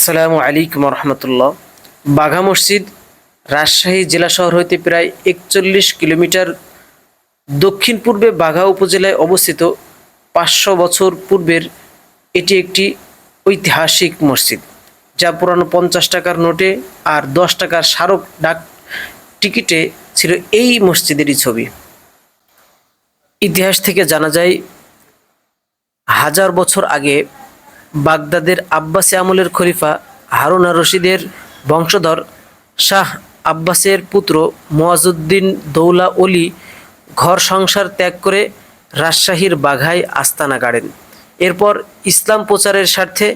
আসসালামু আলাইকুম রহমতুল্লাহ। বাঘা মসজিদ রাজশাহী জেলা শহর হইতে প্রায় একচল্লিশ কিলোমিটার দক্ষিণ পূর্বে বাঘা উপজেলায় অবস্থিত পাঁচশো বছর পূর্বের এটি একটি ঐতিহাসিক মসজিদ, যা পুরানো পঞ্চাশ টাকার নোটে আর দশ টাকার স্মারক ডাক টিকিটে ছিল এই মসজিদেরই ছবি। ইতিহাস থেকে জানা যায়, হাজার বছর আগে বাগদাদের আব্বাসী আমলের খলিফা হারুনা রশিদের বংশধর শাহ আব্বাসের পুত্র মোয়াজুদ্দিন দৌলা অলি ঘর সংসার ত্যাগ করে রাজশাহীর বাঘায় আস্তানা গাড়েন। এরপর ইসলাম প্রচারের স্বার্থে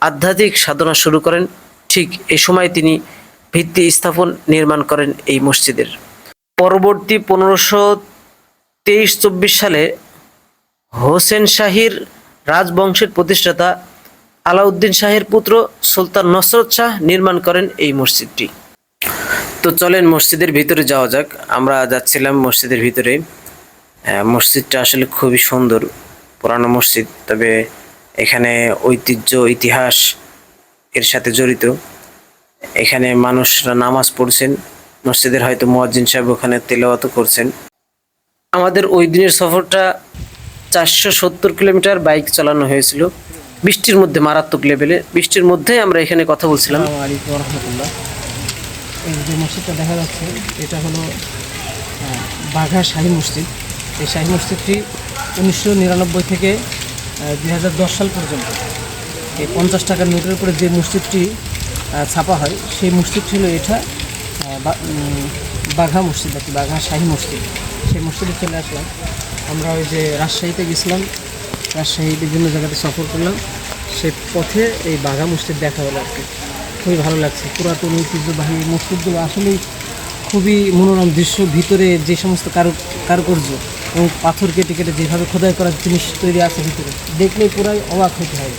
আধ্যাত্মিক সাধনা শুরু করেন। ঠিক এ সময় তিনি ভিত্তি স্থাপন নির্মাণ করেন এই মসজিদের। পরবর্তী পনেরোশো তেইশ চব্বিশ সালে হোসেন শাহির রাজবংশের প্রতিষ্ঠাতা আলাউদ্দিন শাহের পুত্র সুলতান নসরত শাহ নির্মাণ করেন এই মসজিদটি। তো চলেন মসজিদের ভিতরে যাওয়া যাক। আমরা যাচ্ছিলাম মসজিদের ভিতরে। মসজিদটা আসলে খুবই সুন্দর, পুরানো মসজিদ, তবে এখানে ঐতিহ্য, ইতিহাস এর সাথে জড়িত। এখানে মানুষরা নামাজ পড়ছেন, মসজিদের হয়তো মুয়াজ্জিন সাহেব ওখানে তেলাওয়াতও করছেন। আমাদের ওই দিনের সফরটা চারশো সত্তর কিলোমিটার বাইক চালানো হয়েছিল। বৃষ্টির মধ্যে, মারাত্মক লেভেলে বৃষ্টির মধ্যেই আমরা এখানে কথা বলছিলাম। এই যে মসজিদটা দেখা যাচ্ছে, এটা হলো বাঘা শাহী মসজিদ। এই শাহী মসজিদটি উনিশশো নিরানব্বই থেকে দুই হাজার দশ সাল পর্যন্ত। এই পঞ্চাশ টাকার নোটের উপরে যে মসজিদটি ছাপা হয়, সেই মসজিদ ছিল এটা বাঘা মসজিদ আর কি, বাঘা শাহী মসজিদ। সেই মসজিদে চলে আসলাম। আমরা ওই যে রাজশাহীতে গেছিলাম রাজশাহী বিভিন্ন জায়গাতে সফর করলাম। সে পথে এই বাঘা মসজিদ দেখা হলো আর কি খুবই ভালো লাগছে। পুরাতন ঐতিহ্যবাহী মসজিদগুলো আসলেই খুবই মনোরম দৃশ্য। ভিতরে যে সমস্ত কারু, কারুকার্য এবং পাথর কেটে কেটে যেভাবে খোদাই করার জিনিস তৈরি আছে ভিতরে, দেখলেই পুরাই অবাক হতে হয়।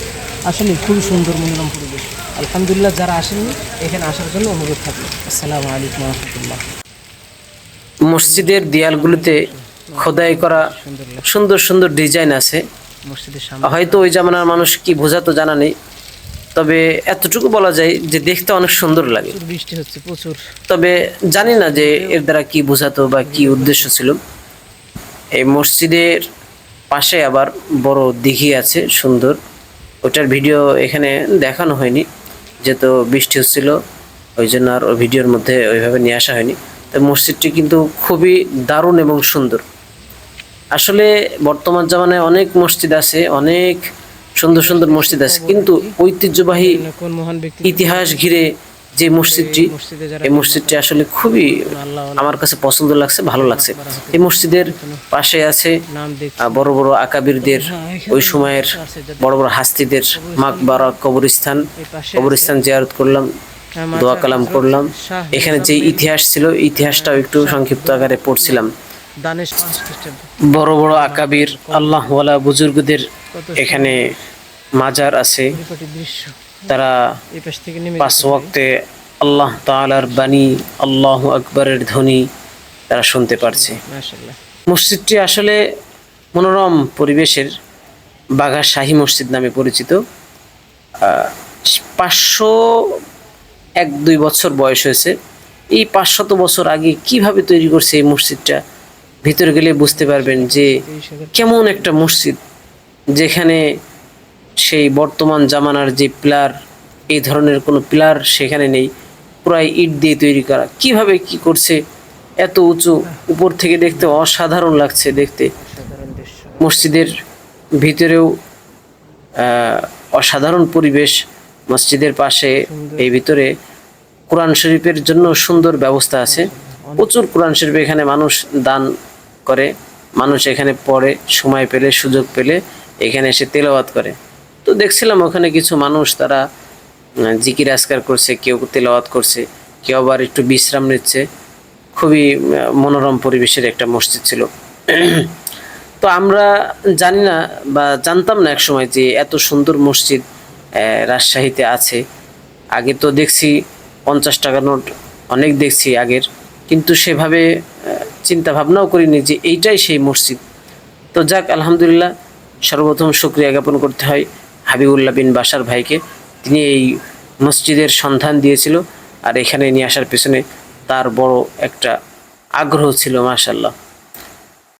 আসলে খুবই সুন্দর, মনোরম পরিবেশ। আলহামদুলিল্লাহ যারা আসেননি, এখানে আসার জন্য অনুরোধ থাকল। আসসালামু আলাইকুম রহমতুল্লাহ। মসজিদের দেয়ালগুলোতে খোদাই করা সুন্দর সুন্দর ডিজাইন আছে। মসজিদের সামনে। হয়তো ওই জামানার মানুষ কি বোঝাতো জানা নেই। তবে এতটুকু বলা যায় যে দেখতে অনেক সুন্দর লাগে। বৃষ্টি হচ্ছে প্রচুর। তবে জানি না যে এর দ্বারা কি বোঝাতো বা কি উদ্দেশ্য ছিল। এই মসজিদের পাশে আবার বড় দিঘি আছে সুন্দর। ওটার ভিডিও এখানে দেখানো হয়নি যেহেতু বৃষ্টি হচ্ছিল ওই জন্য আর ওই ভিডিওর মধ্যে ওইভাবে নিয়ে আসা হয়নি। তো মসজিদটি কিন্তু খুবই দারুণ এবং সুন্দর। আসলে বর্তমান জামানায় অনেক মসজিদ আছে অনেক সুন্দর সুন্দর মসজিদ আছে কিন্তু ঐতিহ্যবাহী ইতিহাস ঘিরে যে মসজিদটি এই মসজিদটি আসলে খুবই আমার কাছে পছন্দ লাগছে ভালো লাগছে। এই মসজিদের পাশে আছে বড় বড় আকাবিরদের ওই সময়ের বড় বড় হাস্তিদের মাকবারা কবরস্থান কবরস্থান জিয়ারত করলাম হ্যাঁ, দোয়া কালাম করলাম। এখানে যে ইতিহাস ছিল ইতিহাসটাও একটু সংক্ষিপ্ত আকারে পড়ছিলাম। বড় বড় আকাবির আল্লাহওয়ালা বুজুর্গদের এখানে মাজার আছে। তারা পাঁচ ওয়াক্তে আল্লাহ তাআলার বাণী আল্লাহ আকবরের ধ্বনি তারা শুনতে পারছে। মসজিদটি আসলে মনোরম পরিবেশের বাঘা শাহী মসজিদ নামে পরিচিত। পাঁচশো এক দুই বছর বয়স হয়েছে। এই পাঁচশত বছর আগে কীভাবে তৈরি করছে এই মসজিদটা? ভিতরে গেলে বুঝতে পারবেন যে কেমন একটা মসজিদ যেখানে সেই বর্তমান জামানার যে পিলার এই ধরনের কোনো পিলার সেখানে নেই। প্রায় ইট দিয়ে তৈরি করা। কীভাবে কি করছে? এত উঁচু উপর থেকে দেখতে অসাধারণ লাগছে দেখতে। মসজিদের ভিতরেও অসাধারণ পরিবেশ। মসজিদের পাশে এই ভিতরে কোরআন শরীফের জন্য সুন্দর ব্যবস্থা আছে। প্রচুর কোরআন শরীফ এখানে মানুষ দান করে, মানুষ এখানে পড়ে, সময় পেলে, সুযোগ পেলে এখানে এসে তেলাওয়াত করে। তো দেখছিলাম ওখানে কিছু মানুষ তারা জিকির আজকার করছে, কেউ তেলাওয়াত করছে, কেউ আবার একটু বিশ্রাম নিচ্ছে। খুবই মনোরম পরিবেশের একটা মসজিদ ছিল। তো আমরা জানি না বা জানতাম না একসময় যে এত সুন্দর মসজিদ রাজশাহীতে আছে। আগে তো দেখছি পঞ্চাশ টাকা নোট, অনেক দেখছি আগের। কিন্তু সেভাবে চিন্তা ভাবনাও করিনি যে এইটাই সেই মসজিদ। তো যাক, আলহামদুলিল্লাহ, সর্বপ্রথম শুক্রিয়া জ্ঞাপন করতে হয় হাবিবুল্লাহ বিন বাসার ভাইকে। তিনি এই মসজিদের সন্ধান দিয়েছিল আর এখানে নিয়ে আসার পেছনে তার বড় একটা আগ্রহ ছিল মাশাল্লাহ